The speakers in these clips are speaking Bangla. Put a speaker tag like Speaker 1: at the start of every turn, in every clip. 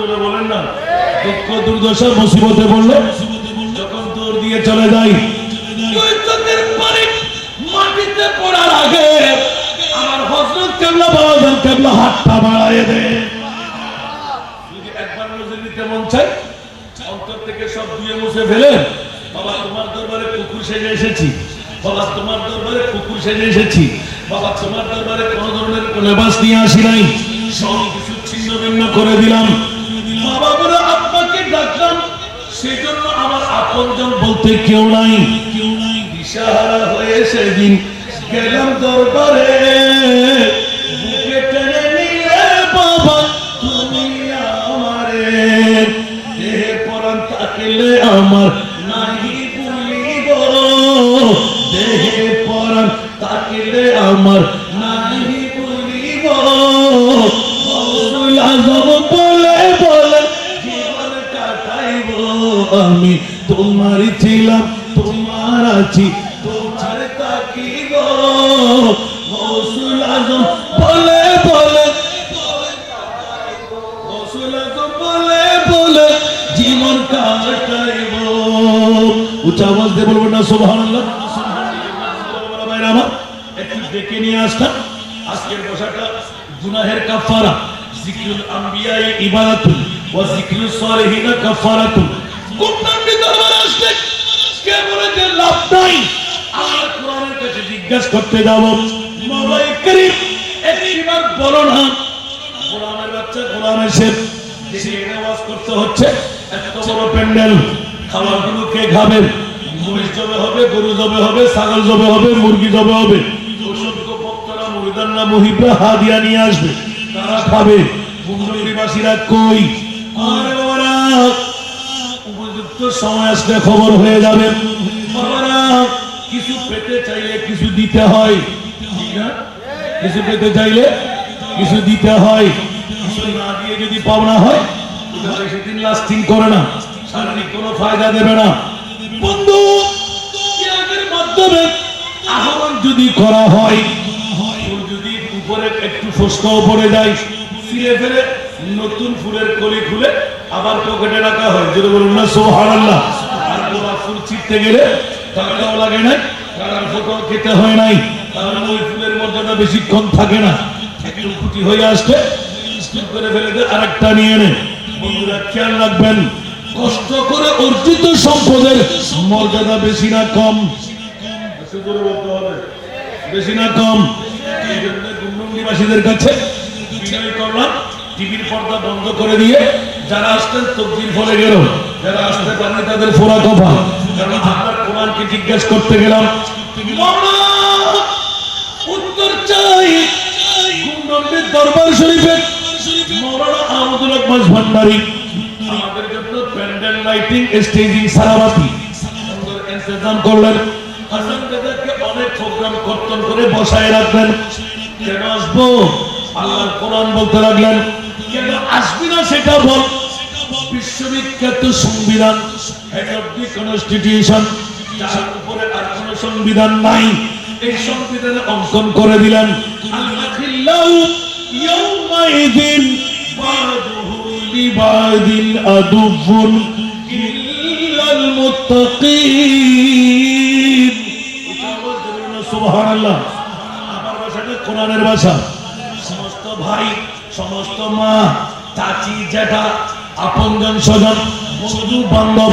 Speaker 1: জোরে বলেন না। দুঃখ, দুর্দশা, মুসিবতে পড়লে যখন দৌড় দিয়ে চলে যাই, দুই মাটিতে পড়ার আগে আমার হজরত কেবলা বাবা কেবলা হাতটা বাড়ায় দে যদি থেকে সব ধুয়ে মুছে ফেলে, বাবা তোমার দরবারে কুকুর সেজে এসেছি, বাবা তোমার দরবারে কুকুর সেজে এসেছি, বাবা তোমার দরবারে কোন ধরনের আসি নাই, সব কিছু ছিন্ন করে দিলাম। সেই জন্য আমার আপনজন বলতে কেউ নাই। কেউ নাই দিশাহারা হয়ে সেদিন গেলাম দরবারে। বুকে টেনে নিলে, বাবা, তুমি আমারে। দেহে পরাণ থাকিলে আমার নাহি ভুলিব দেহে পরাণ থাকিলে আমার গৌসুল আজম বলে বলে। আজম বলে বলে। জীবন কাটাইব। উচ্চ আওয়াজ দিয়ে বলব না, সুবহানাল্লাহ। একটু নিয়ে আসতাম আজকের বসাটা কাফারা জিকরুল আম্বিয়া ইবাদাতুল ওয়া জিকরুস সালিহিন কাফারাতুল কোরআনের দরবারে লাভ নাই? জিজ্ঞাসা করতে যাব বলো না। গোলামের বাচ্চা শেফ দেশে করতে হচ্ছে। এত বড় প্যান্ডেল, খাবারগুলো কে খাবেন মহিষ জবে হবে, গরু জবে হবে, ছাগল জবে হবে, মুরগি জবে হবে। নিয়ে আসবে। তারা খাবে। উপযুক্ত সময় আসলে খবর হয়ে যাবে। কিছু পেতে চাইলে কিছু দিতে হয়? কিছু পেতে চাইলে কিছু দিতে হয়। কিছু না দিয়ে যদি পাওনা হয়, তাহলে সেদিন লাস্টিং করে না। শারীরিক কোনো ফায়দা দেবে না। বন্ধু মাধ্যমে আহ্বান যদি করা হয় যদি উপরে একটু ফসকাও পড়ে যায় ফিরে ফেলে নতুন ফুলের কলি খুলে আবার পকেটে রাখা হয়। যদি বলুন না, সুবহানাল্লাহ। আর গোলাপ ফুল ছিটতে গেলে টাকাও লাগে নাই। কারণ ফটো খেতে হয় নাই। কারণ ওই ফুলের মর্যাদা বেশিক্ষণ থাকে না। একটু কুটি হয়ে আসলে স্কিপ করে ফেলে দেয় আরেকটা নিয়ে নে। বন্ধুরা, খেয়াল রাখবেন, কষ্ট করে অর্জিত সম্পদের মর্যাদা বেশি না কম। বেশি না কম। গুন্ডুনিবাসীদের কাছে বিনয় করলাম। টিভির পর্দা বন্ধ করে দিয়ে যারা আসতেন তবদিল ফলে গেল। যারা আসতে পারেনি তাদের ফোরা কফা কোরআনকে জিজ্ঞেস করতে গেলাম উত্তর চাই। দরবার শরীফে আহমদুল আমাদের প্যান্ডেল লাইটিং স্টেজিং সারাবাতি ইন্তজাম করলেন। হাসান দাদাকে অনেক প্রোগ্রাম কর্তন করে বসায় রাখবেন কেন আসব? আল্লাহর কোরআন বলতে লাগলেন, কেন আসবি না সেটা বল। বিশ্ববিখ্যাত সংবিধান হেড অফ দি কনস্টিটিউশন যার উপরে আর কোন সংবিধান নাই, এই সংবিধানে অঙ্কন করে দিলেন আল্লাহিল্লাহু ইয়াউমাইযিন বাদুহু লিবাদিন আদুফুন ইল্লাল মুত্তাকিন। সুবহানাল্লাহ। আমার ভাষাটা কোরআনের ভাষা। সমস্ত ভাই, সমস্ত মা, চাচি জ্যাঠা আপনজন স্বজন বন্ধু বান্ধব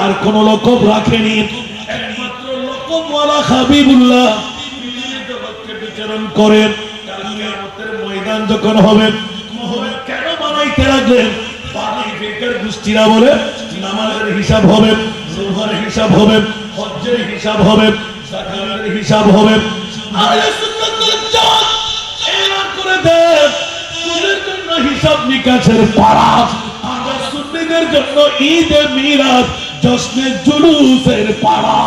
Speaker 1: আর কোন লকব রাখেনি। একমাত্র করেন। ময়দান যখন হবে কেন বানাইতে লাগলেন? বলে হিসাব হবে, জোহরের হিসাব হবে, হজ্জের হিসাব হবে, জাকাতের হিসাব হবে। জামাত গাছের পাড়া সুন্নিদের জন্য ঈদে মিরাজ জশ্নে জুলুসের পাড়া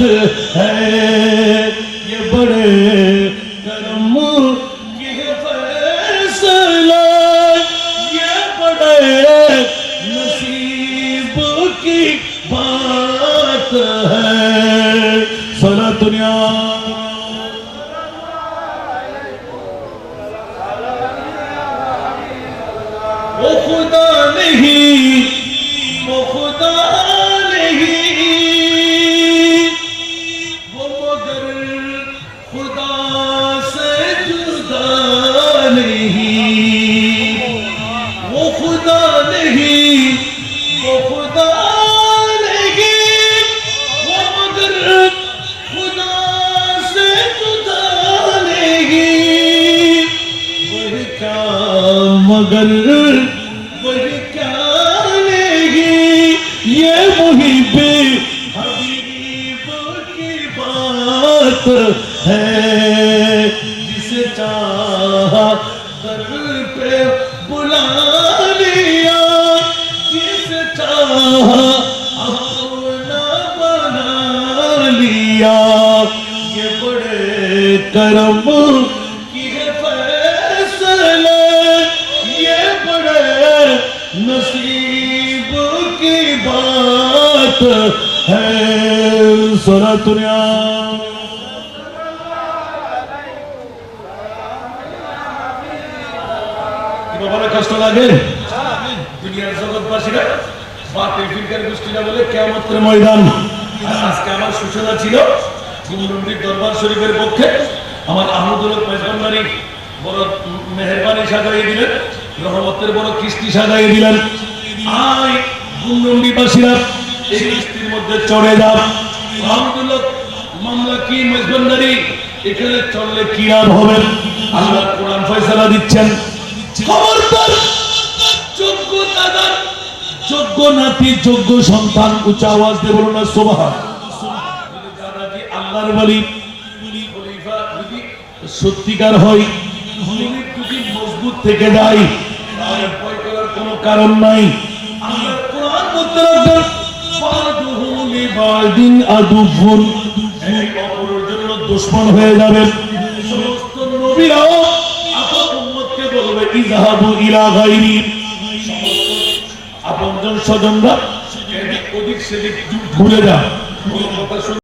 Speaker 1: बात है ये बड़े कर्म की है फैसला ये बड़े नसीब की बात है सला दुनिया خدا سے جدا نہیں۔ وہ خدا نہیں، وہ خدا نہیں۔ مگر خدا سے جدا نہیں۔ مگر در پہ بلا لیا جس چاہا آنا بنا لیا یہ بڑے کرم کی فیصلے یہ بڑے نصیب کی بات ہے۔ سورہ دنیا কষ্ট লাগে? দুনিয়ার জগৎবাসীরা ফিরকার গোষ্ঠীরা বলে ময়দান। আজকে আমার সূচনা ছিল দরবার শরীফের পক্ষে। আমার বড় মেহরবানি সাজাইয়ে দিলেন, রহমতের বড় কিস্তি সাজাইয়ে দিলেন। আয় গুমরুন্ডিবাসীরা এই কিস্তির মধ্যে চড়ে যাও। আহমদুল্লাহ মামলা কি মেজবান্দারি এখানে চললে কি লাভ হবে? আল্লাহ কোরআন ফয়সালা দিচ্ছেন। খবরদার যোগ্য দাদার যোগ্য নাতি যোগ্য সন্তান উচ্চ আওয়াজ দিয়ে না সোবাহান। আল্লাহর বলি সত্যিকার হয় মজবুত থেকে যায় ভয় করার কোনো কারণ নাই। আল্লাহর কোরআন মধ্যে রাখবেন বাদুহু আদুফুন এক অপরের জন্য দুশমন হয়ে যাবে। সমস্ত নবীরাও ইযহাবু ইলা গায়রি আপনজন স্বজনরা এদিক ওদিক সেদিক ঘুরে যা কোনো কথা শুনে